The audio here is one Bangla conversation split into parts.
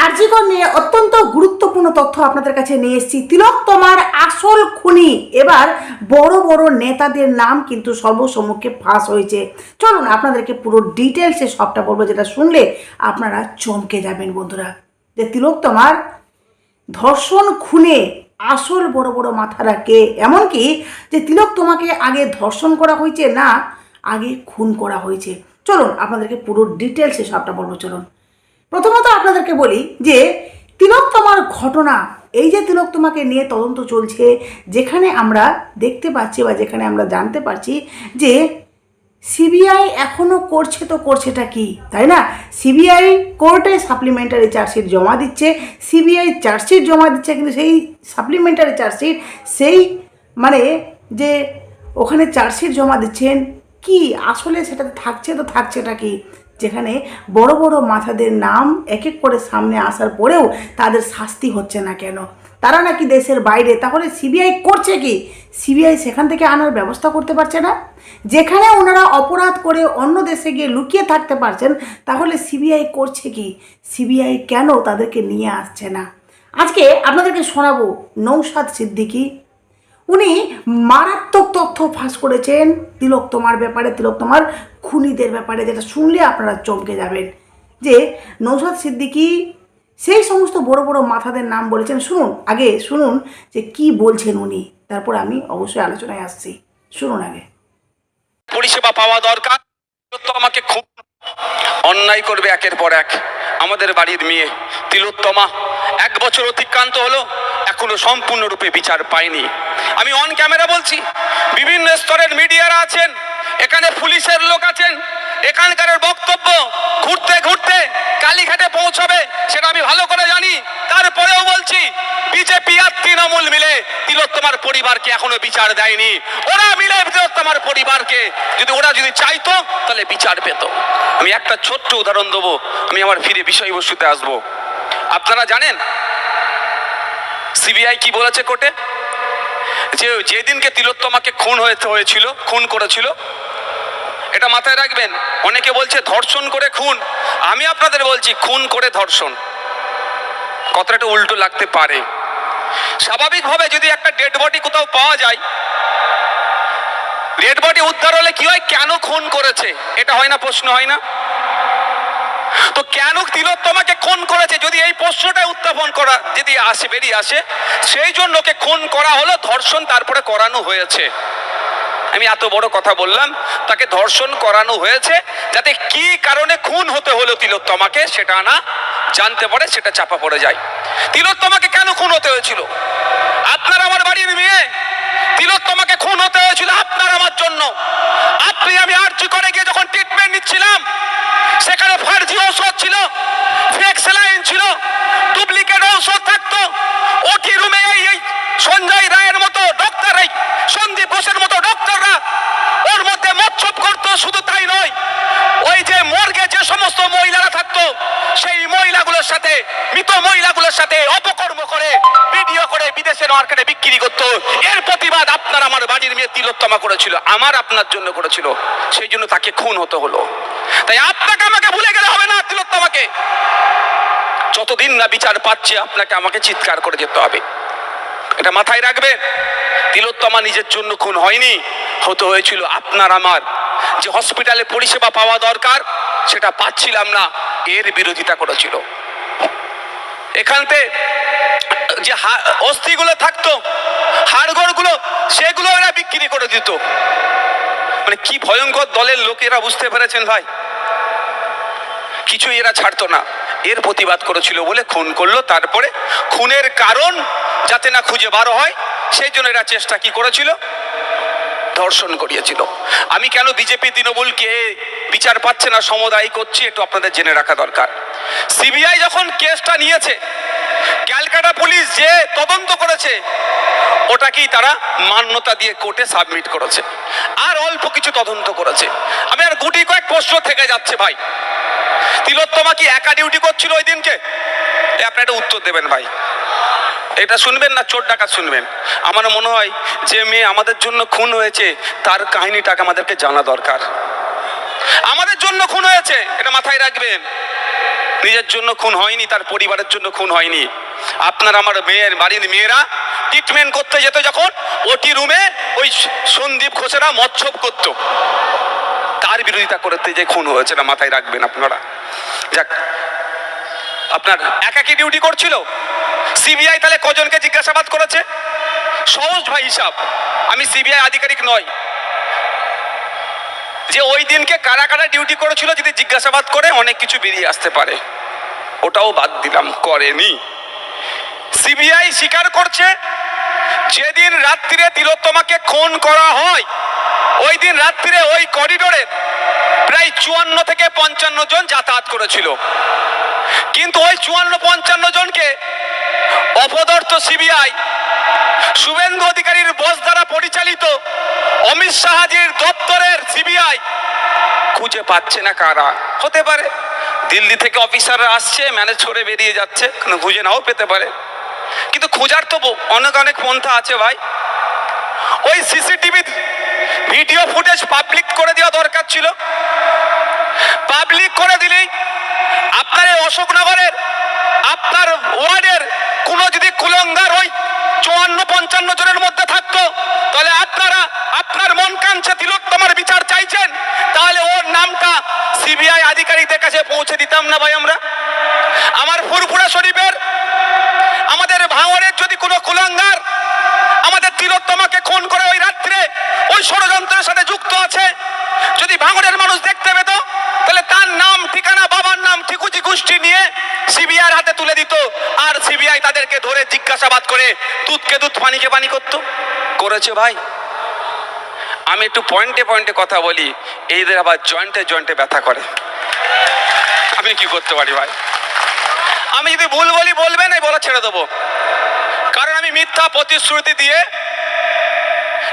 আরজিকর নিয়ে অত্যন্ত গুরুত্বপূর্ণ তথ্য আপনাদের কাছে নিয়ে এসেছি। তিলক তোমার আসল খুনি। এবার বড় বড় নেতাদের নাম কিন্তু সর্বসম্মুখে ফাঁস হয়েছে। চলুন আপনাদেরকে পুরো ডিটেলসে সবটা বলব, যেটা শুনলে আপনারা চমকে যাবেন বন্ধুরা। যে তিলক তোমার ধর্ষণ খুনে আসল বড় বড় মাথারা কে? এমনকি যে তিলক তোমাকে আগে ধর্ষণ করা হয়েছে না, আগে খুন করা হয়েছে। চলুন আপনাদেরকে পুরো ডিটেলসে সবটা বলব, চলুন। প্রথমত আপনাদেরকে বলি যে তিলক তোমার ঘটনা, এই যে তিলক তোমাকে নিয়ে তদন্ত চলছে, যেখানে আমরা দেখতে পাচ্ছি বা যেখানে আমরা জানতে পারছি যে সিবিআই এখনও করছে তো করছেটা কি, তাই না? সিবিআই কোর্টে সাপ্লিমেন্টারি চার্জশিট জমা দিচ্ছে, সিবিআই চার্জশিট জমা দিচ্ছে, কিন্তু সেই সাপ্লিমেন্টারি চার্জশিট, সেই মানে যে ওখানে চার্জশিট জমা দিচ্ছেন, কি আসলে সেটাতে থাকছে তো থাকছেটা কি? যেখানে বড় বড় মাথাদের নাম এক এক করে সামনে আসার পরেও তাদের শাস্তি হচ্ছে না কেন? তারা নাকি দেশের বাইরে, তাহলে সিবিআই করছে কি? সিবিআই সেখান থেকে আনার ব্যবস্থা করতে পারছে না? যেখানে ওনারা অপরাধ করে অন্য দেশে গিয়ে লুকিয়ে থাকতে পারছেন, তাহলে সিবিআই করছে কি? সিবিআই কেন তাদেরকে নিয়ে আসছে না? আজকে আপনাদেরকে শোনাবো নৌসাদ সিদ্দিকী উনি মারাত্মক তথ্য ফাঁস করেছেন। তিলক তোমার ব্যাপারে, তিলক তোমার খুনিদের ব্যাপারে, যেটা শুনলে আপনারা চমকে যাবেন। যে নৌসাদ সিদ্দিকী সেই সমস্ত বড় বড় মাথাদের নাম বলেছেন। শুনুন, আগে শুনুন যে কি বলছেন উনি। তারপর আমি অবশ্যই আলোচনায় আসছি। শুনুন আগে। পরিষেবা পাওয়া দরকার। আমাকে খুব অন্যায় করবে একের পর এক। আমাদের বাড়ির মেয়ে তিলোত্তমা, এক বছর অতিক্রান্ত হলো, এখনও সম্পূর্ণরূপে বিচার পায়নি আমি অন ক্যামেরা বলছি, বিভিন্ন স্তরের মিডিয়ারা আছেন, এখানে পুলিশের লোক আছেন, এখানকার বক্তব্য ঘুরতে ঘুরতে কালীঘাটে পৌঁছবে সেটা আমি ভালো করে জানি। তারপরেও বলছি বিজেপি আর তৃণমূল মিলে তিলোত্তমার পরিবারকে এখনও বিচার দেয়নি। ওরা মিলে তিলোত্তমার পরিবারকে, যদি ওরা যদি চাইতো, তাহলে বিচার পেত। আমি একটা ছোট্ট উদাহরণ দেবো, আমি আমার ফিরে বিষয়বস্তুতে আসব। আপনারা জানেন? সিবিআই কি বলেছে কোর্টে? যে যেদিনকে তিলোত্তমাকে খুন হয়েছে, হয়েছিল, খুন করেছিল, এটা মাথায় রাখবেন। অনেকে বলছে ধর্ষণ করে খুন। আমি আপনাদের বলছি, খুন করে ধর্ষণ। কথাটা উল্টো লাগতে পারে। স্বাভাবিকভাবে যদি একটা ডেড বডি কোথাও পাওয়া যায় ডেড বডি উদ্ধার হলে কি হয়? কেন খুন করেছে? এটা হয় না, প্রশ্ন হয় না। তো কেন তিলোত্তমাকে খুন করেছে? যদি এই প্রশ্নটা উত্থাপন করা, যদি আসে, বেরিয়ে আসে, সেই জন্য ওকে খুন করা হলো, ধর্ষণ তারপরে করানো হয়েছে। আমি এত বড় কথা বললাম, তাকে ধর্ষণ করানো হয়েছে, যাতে কি কারণে খুন হতে হলো তিলোত্তমাকে সেটা না জানতে পারে, সেটা চাপা পড়ে যায়। তিলোত্তমাকে কেন খুন হতে হয়েছিল? আপনার আমার বাড়ির মেয়ে। তিলোত্তমাকে খুন হতে হয়েছিল আপনার আমার জন্য। আপনি আমি আর্জি করে গিয়ে যখন ট্রিটমেন্ট নিচ্ছিলাম সেখানে ফার্জি ঔষধ ছিল ফেক স্যালাইন ছিল ডুপ্লিকেট ঔষধ থাকতো ওটি রুমে এই এই সঞ্জয় রায়ের মতো ডক্টর এই সন্দীপ ঘোষের মতো ডক্টররা ওর মধ্যে মচ্ছপ করতো শুধু তাই নয় ওই যে মর্গে যে সমস্ত মহিলারা থাকতো সেই মহিলাগুলোর সাথে মৃত মহিলাগুলোর সাথে অপকর্ম করে ভিডিও করে বিদেশের বিক্রি করতো। এর প্রতিবাদ আপনার আমার বাড়ির মেয়ে তিলোত্তমা করেছিল। আমার আপনার জন্য করেছিল। সেই জন্য তাকে খুন হতে হলো। তাই আপনাকে আমাকে ভুলে গেলে হবে না তিলোত্তমাকে। যতদিন না বিচার পাচ্ছে, আপনাকে আমাকে চিৎকার করে যেতে হবে। এটা মাথায় রাখবেন। তিলোত্তমা নিজের জন্য খুন হয়নি। হতে হয়েছিল আপনার আমার। যে হসপিটালে পরিষেবা পাওয়া দরকার, সেটা পাচ্ছিলাম না। এর বিরোধিতা করেছিল। এখানতে যে অস্থিগুলো থাকতো, হাড়গোড়গুলো সেগুলো এরা বিক্রি করে দিত। মানে কি ভয়ঙ্কর দলের লোক এরা বুঝতে পেরেছেন ভাই? কিছু এরা ছাড়তো না। এর প্রতিবাদ করেছিল বলে খুন করল, তারপরে খুনের কারণ যাতে না খুঁজে বারো হয়, সেই জন্য এরা চেষ্টা কি করেছিল? ধর্ষণ করিয়েছিল। আমি কেন বিজেপি তৃণমূলকে বিচার পাচ্ছে না, সমদায়ী করছি, একটু আপনাদের জেনে রাখা দরকার। সিবিআই যখন কেসটা নিয়েছে ক্যালকাটা পুলিশ যে তদন্ত করেছে ওটাকেই তারা মান্যতা দিয়ে কোর্টে সাবমিট করেছে? আর অল্প কিছু তদন্ত করেছে। আমি আর গুটি কয়েক প্রশ্ন থেকে যাচ্ছে ভাই। তিলোত্তমা কি একা ডিউটি করছিল ওই দিনকে? আপনি একটা উত্তর দেবেন ভাই। এটা শুনবেন না, চোর ডাকাত শুনবেন। আমার মনে হয় যে মেয়ে আমাদের জন্য খুন হয়েছে, তার কাহিনীটাকে আমাদেরকে জানা দরকার। আমাদের জন্য খুন হয়েছে, এটা মাথায় রাখবেন। নিজের জন্য খুন হয়নি, তার পরিবারের জন্য খুন হয়নি। আপনার আমার মেয়ের বাড়ির মেয়েরা ট্রিটমেন্ট করতে যেত যখন, ওটি রুমে ওই সন্দীপ ঘোষেরা মৎসব করতো। তার বিরোধিতা করতে যে খুন হয়েছে না, মাথায় রাখবেন আপনারা। যাক, আপনার একাকি ডিউটি করছিল। সিবিআই তাহলে কজনকে জিজ্ঞাসাবাদ করেছে? সহজ ভাই হিসাব, আমি সিবিআই আধিকারিক নয়। যে ওই দিনকে কারা কারা ডিউটি করেছিল যদি জিজ্ঞাসাবাদ করে, অনেক কিছু বেরিয়ে আসতে পারে। ওটাও বাদ দিলাম, করেনি। সিবিআই স্বীকার করছে, যেদিন রাত্রিরে তিলোত্তমাকে খুন করা হয়, ওই দিন রাত্রিরে ওই করিডোরে প্রায় চুয়ান্ন থেকে পঞ্চান্ন জন যাতায়াত করেছিল। কিন্তু ওই চুয়ান্ন পঞ্চান্ন জনকে অপদর্থ সিবিআই শুভেন্দু অধিকারীর বস দ্বারা পরিচালিত অমিত শাহাজির দপ্তরের সিবিআই খুঁজে পাচ্ছে না কারা। হতে পারে। দিল্লি থেকে অফিসাররা আসছে, ম্যানেজ করে বেরিয়ে যাচ্ছে, কিন্তু খুঁজে নাও পেতে পারে। কিন্তু খোঁজার তো অনেক অনেক পন্থা আছে ভাই। ওই সিসিটিভি ভিডিও ফুটেজ পাবলিক করে দেওয়া দরকার ছিল। পাবলিক করে দিলেই আপনার এই অশোকনগরের, আপনার ওয়ার্ডের কোনো যদি কুলঙ্গার ওই চুয়ান্ন, পঞ্চান্ন জনের মধ্যে থাকতো তাহলে আপনারা, আপনার মন কাঞ্ছে তিলোত্তমার বিচার চাইছেন। তাহলে ওর নামটা সিবিআই আধিকারিকদের কাছে পৌঁছে দিতাম না ভাই আমরা আমার ফুরফুরা শরীফের আমাদের ভাঙনের যদি কোনো কুলঙ্গার আমাদের তিলোত্তমাকে খুন করে ওই রাত্রে ওই ষড়যন্ত্রের সাথে যুক্ত আছে যদি ভাঙনের মানুষ দেখতে পেত তাহলে তার নাম ঠিকানা বাবার নাম ঠিকুচি গোষ্ঠী নিয়ে সিবিআই হাতে তুলে দিত আর সিবিআই তাদেরকে ধরে জিজ্ঞাসাবাদ করে দুধকে দুধ পানিকে পানি করতো। করেছে ভাই। আমি একটু পয়েন্টে পয়েন্টে কথা বলি, এইদের আবার জয়েন্টে জয়েন্টে ব্যথা করে। আমি কি করতে পারি ভাই? আমি যদি ভুল বলি বলবেন এই বলা ছেড়ে দেবো। কারণ আমি মিথ্যা প্রতিশ্রুতি দিয়ে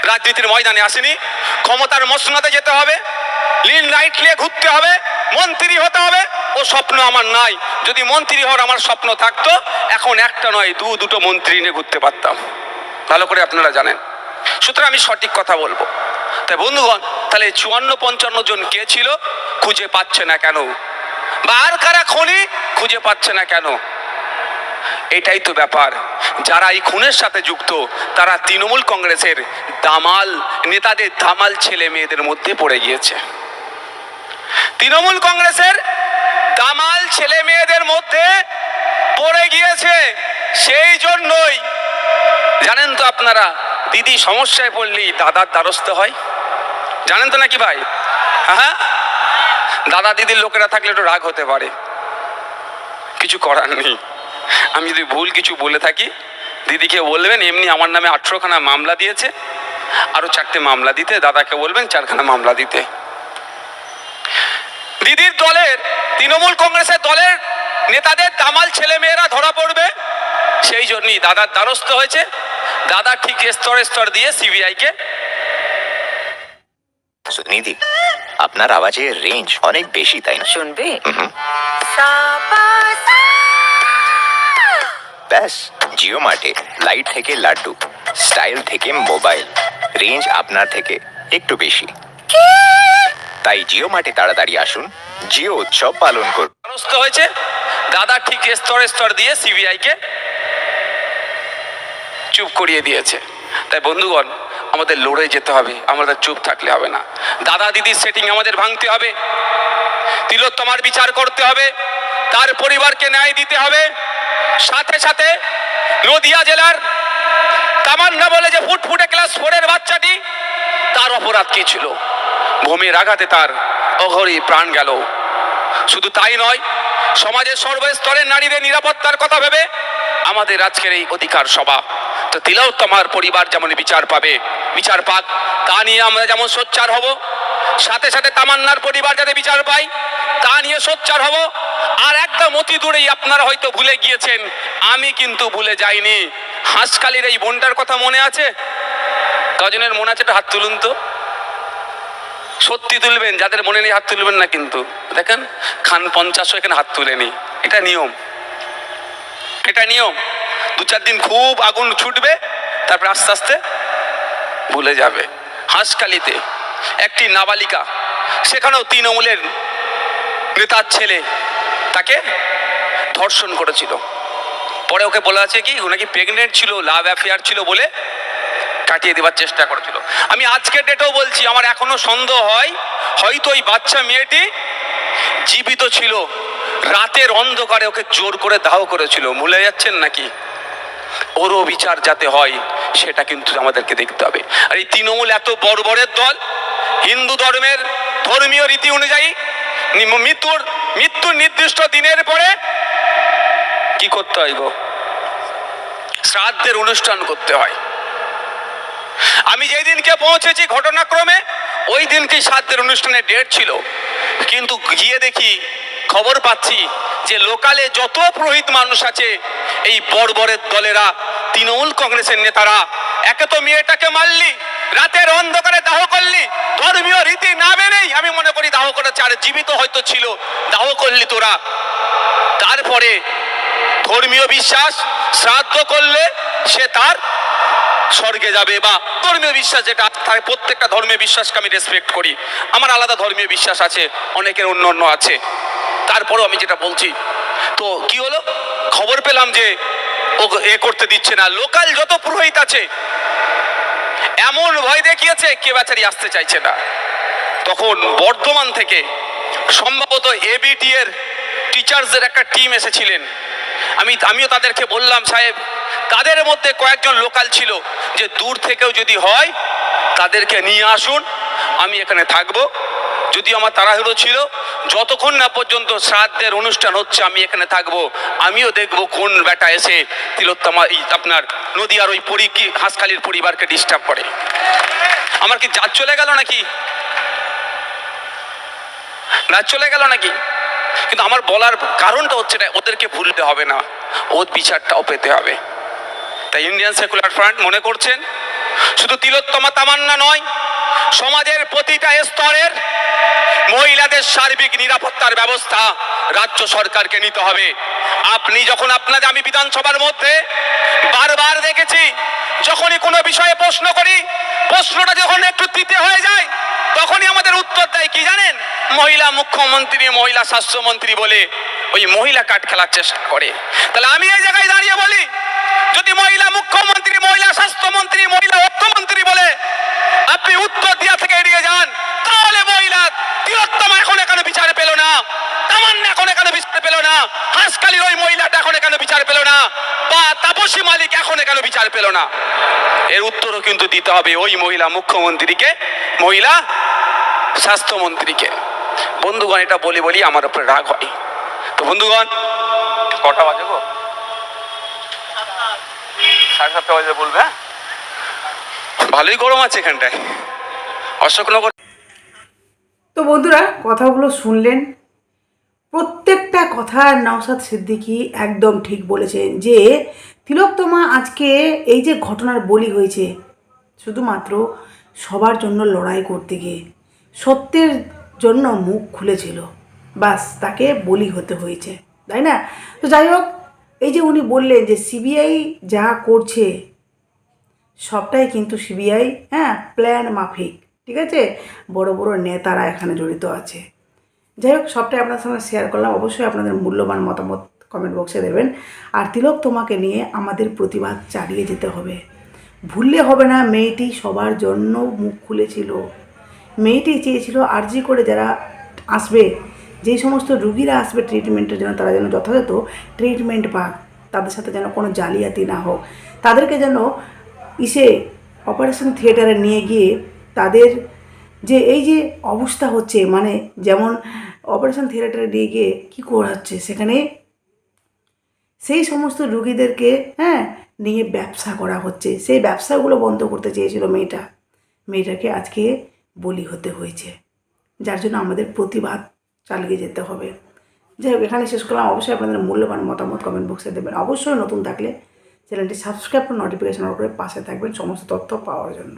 রাজনীতির ময়দানে আসিনি। ক্ষমতার মসনাতে যেতে হবে লিন লাইট নিয়ে ঘুরতে হবে, মন্ত্রী হতে হবে। ও স্বপ্ন আমার নাই। যদি মন্ত্রী হওয়ার আমার স্বপ্ন থাকতো, এখন একটা নয়, দু, দুটো মন্ত্রী নিয়ে ঘুরতে পারতাম। ভালো করে আপনারা জানেন। সুতরাং আমি সঠিক কথা বলব। তাই বন্ধুগণ, তাহলে চুয়ান্ন পঞ্চান্ন জন কে ছিল? খুঁজে পাচ্ছে না কেন? বা আর কারা খনি? খুঁজে পাচ্ছে না কেন? এটাই তো ব্যাপার। যারা এই খুনের সাথে যুক্ত, তারা তৃণমূল কংগ্রেসের দামাল নেতাদের দামাল ছেলে মেয়েদের মধ্যে পড়ে গিয়েছে। তৃণমূল কংগ্রেসের দামাল ছেলে মেয়েদের মধ্যে পড়ে গিয়েছে, সেই জন্যই। জানেন তো আপনারা, দিদি সমস্যায় পড়লেই দাদার দ্বারস্থ হয়। জানেন তো নাকি ভাই? হ্যাঁ? দাদা দিদির লোকেরা থাকলে একটু রাগ হতে পারে। কিছু করার নেই। আমি যদি ভুল কিছু বলে থাকি দিদিকে বলবেন, এমনি আমার নামে আঠেরোখানা মামলা দিয়েছে। আরও চারটে মামলা দিতে, দাদাকে বলবেন, চারখানা মামলা দিতে। দিদির দলের, তৃণমূল কংগ্রেসের দলের নেতাদের দামাল ছেলে মেয়েরা ধরা পড়বে। সেই জন্যই দাদার দ্বারস্থ হয়েছে। দাদা ঠিক স্তরে স্তর দিয়ে সিবিআইকে সুনিধি আপনার আওয়াজের রেঞ্জ অনেক বেশি তাই না? শুনবে। ব্যাস জিও মার্টে লাইট থেকে লাড্ডু স্টাইল থেকে মোবাইল রেঞ্জ আপনার থেকে একটু বেশি। তাই জিও মার্টে তাড়াতাড়ি আসুন জিও উৎসব পালন করুন। হয়েছে। দাদা ঠিক স্তরে স্তর দিয়ে সিবিআইকে চুপ করিয়ে দিয়েছে। তাই বন্ধুগণ, আমাদের লড়ে যেতে হবে, আমাদের চুপ থাকলে হবে না। দাদা দিদির সেটিং আমাদের ভাঙতে হবে, তিলোত্তমার বিচার করতে হবে, তার পরিবারকে ন্যায় দিতে হবে, সাথে সাথে নদিয়া জেলার তামান্না বলে যে ফুটফুটে ক্লাস ফোরের বাচ্চাটি, তার অপরাধ কি ছিল? ভূমির আঘাতে তার অঘরি প্রাণ গেল। শুধু তাই নয় সমাজের সর্বস্তরের নারীদের নিরাপত্তার কথা ভেবে আমাদের আজকের এই অধিকার সভা। তো তিলোত্তমার পরিবার যেমন বিচার পাবে, বিচার পাক, তা নিয়ে আমরা যেমন সোচ্চার হব, সাথে সাথে তামান্নার পরিবার যাতে বিচার পাই তা নিয়ে সোচ্চার হব। আর একদম অতি দূরেই আপনারা হয়তো ভুলে গিয়েছেন, আমি কিন্তু ভুলে যাইনি। হাঁসকালির এই বোনটার কথা মনে আছে? কজনের মনে আছে হাত তুলুন তো। সত্যি তুলবেন, যাদের মনে নেই হাত তুলবেন না কিন্তু। দেখেন, খান পঞ্চাশও এখানে হাত তুলেনি। এটা নিয়ম। এটা নিয়ম। দু চার দিন খুব আগুন ছুটবে, তারপর আস্তে আস্তে ভুলে যাবে। হাঁসকালিতে একটি নাবালিকা, সেখানেও তৃণমূলের নেতার ছেলে তাকে ধর্ষণ করেছিল। পরে ওকে বলা আছে কি, ও নাকি প্রেগনেন্ট ছিল লাভ অ্যাফেয়ার ছিল বলে কাটিয়ে দেওয়ার চেষ্টা করেছিল। আমি আজকের ডেটেও বলছি, আমার এখনও সন্দেহ হয়, হয়তো ওই বাচ্চা মেয়েটি জীবিত ছিল। রাতের অন্ধকারে ওকে জোর করে দাহ করেছিল। ভুলে যাচ্ছেন নাকি? ওরও বিচার যাতে হয়, সেটা কিন্তু আমাদেরকে দেখতে হবে। আর এই তৃণমূল এত বর্বরের দল, হিন্দু ধর্মের ধর্মীয় রীতি অনুযায়ী মৃত্যুর মৃত্যুর নির্দিষ্ট দিনের পরে কি করতে হয় গো? শ্রাদ্ধের অনুষ্ঠান করতে হয়। আমি যেই দিনকে পৌঁছেছি ঘটনাক্রমে, ওই দিনকেই শ্রাদ্ধের অনুষ্ঠানের ডেট ছিল। কিন্তু গিয়ে দেখি, খবর পাচ্ছি যে লোকালে যত পুরোহিত মানুষ আছে, এই বর্বরের দলেরা, তৃণমূল কংগ্রেসের নেতারা, একে তো মেয়েটাকে মারলি, রাতের অন্ধকারে দাহ করলি, ধর্মীয় রীতি না মেনেই আমি মনে করি দাহ করেছে, আর জীবিত হয়তো ছিল, দাহ করলি তোরা। তারপরে ধর্মীয় বিশ্বাস শ্রাদ্ধ করলে সে তার স্বর্গে যাবে বা ধর্মীয় বিশ্বাস যেটা থাকে, প্রত্যেকটা ধর্মীয় বিশ্বাসকে আমি রেসপেক্ট করি। আমার আলাদা ধর্মীয় বিশ্বাস আছে, অনেকের অন্য অন্য আছে। তারপরেও আমি যেটা বলছি, তো কি হলো? খবর পেলাম যে ও এ করতে দিচ্ছে না। লোকাল যত পুরোহিত আছে, এমন ভয় দেখিয়েছে, কে বেচারি আসতে চাইছে না। তখন বর্ধমান থেকে সম্ভবত এবিটি এর টিচার্সদের একটা টিম এসেছিলেন। আমি, আমিও তাদেরকে বললাম, সাহেব তাদের মধ্যে কয়েকজন লোকাল ছিল যে দূর থেকেও যদি হয়, তাদেরকে নিয়ে আসুন, আমি এখানে থাকব। যদি আমার তাড়াহুড়ো ছিল, যতক্ষণ না পর্যন্ত শ্রাদ্ধের অনুষ্ঠান হচ্ছে, আমি এখানে থাকব। আমিও দেখব কোন বেটা এসে তিলোত্তমা এই আপনার নদীয়ার ওই পরি কি হাঁসখালির পরিবারকে ডিস্টার্ব করে। আমার কি জাত চলে গেল নাকি? রাত চলে গেল নাকি? কিন্তু আমার বলার কারণটা হচ্ছে না, ওদেরকে ভুলতে হবে না। ওর বিচারটাও পেতে হবে। তাই ইন্ডিয়ান সেকুলার ফ্রন্ট মনে করছেন, শুধু তিলোত্তমা তামান্না নয়, সমাজের প্রতিটা স্তরের মহিলাদের সার্বিক নিরাপত্তার ব্যবস্থা রাজ্য সরকারকে নিতে হবে। আপনি যখন আপনাদের, আমি বিধানসভার মধ্যে বারবার দেখেছি, যখনই কোনো বিষয়ে প্রশ্ন করি, প্রশ্নটা যখন একটু তিতে হয়ে যায়, তখনই আমাদের উত্তর দেয় কি জানেন? মহিলা মুখ্যমন্ত্রী, মহিলা স্বাস্থ্যমন্ত্রী বলে ওই মহিলা কাঠ খেলার চেষ্টা করে। তাহলে আমি এই জায়গায় দাঁড়িয়ে বলি যদি মহিলা মুখ্যমন্ত্রী, মহিলা স্বাস্থ্যমন্ত্রী, মহিলা অর্থমন্ত্রী বলে আপনি উত্তর দিয়া থেকে এড়িয়ে যান, তাহলে মহিলা তিলোত্তমা এখন এখানে বিচার পেল না এখন বিচার না ওই মহিলাটা এখন বিচার না তাপসী মালিক এখন বিচার পেল না। এর উত্তরও কিন্তু দিতে হবে ওই মহিলা মুখ্যমন্ত্রীকে, মহিলা স্বাস্থ্যমন্ত্রীকে। বন্ধুগণ, এটা বলি বলি আমার উপরে রাগ হয়। তো বন্ধুগণ, কটা বাজে গো? সাড়ে সাতটা বাজে বলবে? ভালোই গরম আছে এখানটায়। অশোকনগর তো বন্ধুরা, কথাগুলো শুনলেন। প্রত্যেকটা কথা নওসাদ সিদ্দিকি একদম ঠিক বলেছেন যে, তিলোত্তমা আজকে এই যে ঘটনার বলি হয়েছে, শুধুমাত্র সবার জন্য লড়াই করতে গিয়ে, সত্যের জন্য মুখ খুলেছিল। বাস তাকে বলি হতে হয়েছে। তাই না? তো যাই হোক এই যে উনি বললেন যে সিবিআই যা করছে, সবটাই কিন্তু সিবিআই হ্যাঁ প্ল্যান মাফিক, ঠিক আছে? বড় বড় নেতারা এখানে জড়িত আছে। যাই হোক, সবটাই আপনার সঙ্গে শেয়ার করলাম। অবশ্যই আপনাদের মূল্যবান মতামত কমেন্ট বক্সে দেবেন। আর তিলক, তোমাকে নিয়ে আমাদের প্রতিবাদ চালিয়ে যেতে হবে। ভুললে হবে না, মেয়েটি সবার জন্য মুখ খুলেছিল। মেয়েটি চেয়েছিল আর্জি করে যারা আসবে যেই সমস্ত রুগীরা আসবে ট্রিটমেন্টের জন্য, তারা যেন যথাযথ ট্রিটমেন্ট পাক, তাদের সাথে যেন কোনো জালিয়াতি না হোক। তাদেরকে যেন ইসে অপারেশন থিয়েটারে নিয়ে গিয়ে তাদের যে এই যে অবস্থা হচ্ছে মানে যেমন অপারেশন থিয়েটারে নিয়ে গিয়ে কী করাচ্ছে, সেখানে সেই সমস্ত রুগীদেরকে হ্যাঁ নিয়ে ব্যবসা করা হচ্ছে। সেই ব্যবসাগুলো বন্ধ করতে চেয়েছিল মেয়েটা। মেয়েটাকে আজকে বলি হতে হয়েছে। যার জন্য আমাদের প্রতিবাদ চালিয়ে যেতে হবে। যাই হোক, এখানে শেষ করলাম। অবশ্যই আপনাদের মূল্যবান মতামত কমেন্ট বক্সে দেবেন। অবশ্যই নতুন থাকলে চ্যানেলটি সাবস্ক্রাইব করে নোটিফিকেশন পাশে থাকবেন সমস্ত তথ্য পাওয়ার জন্য।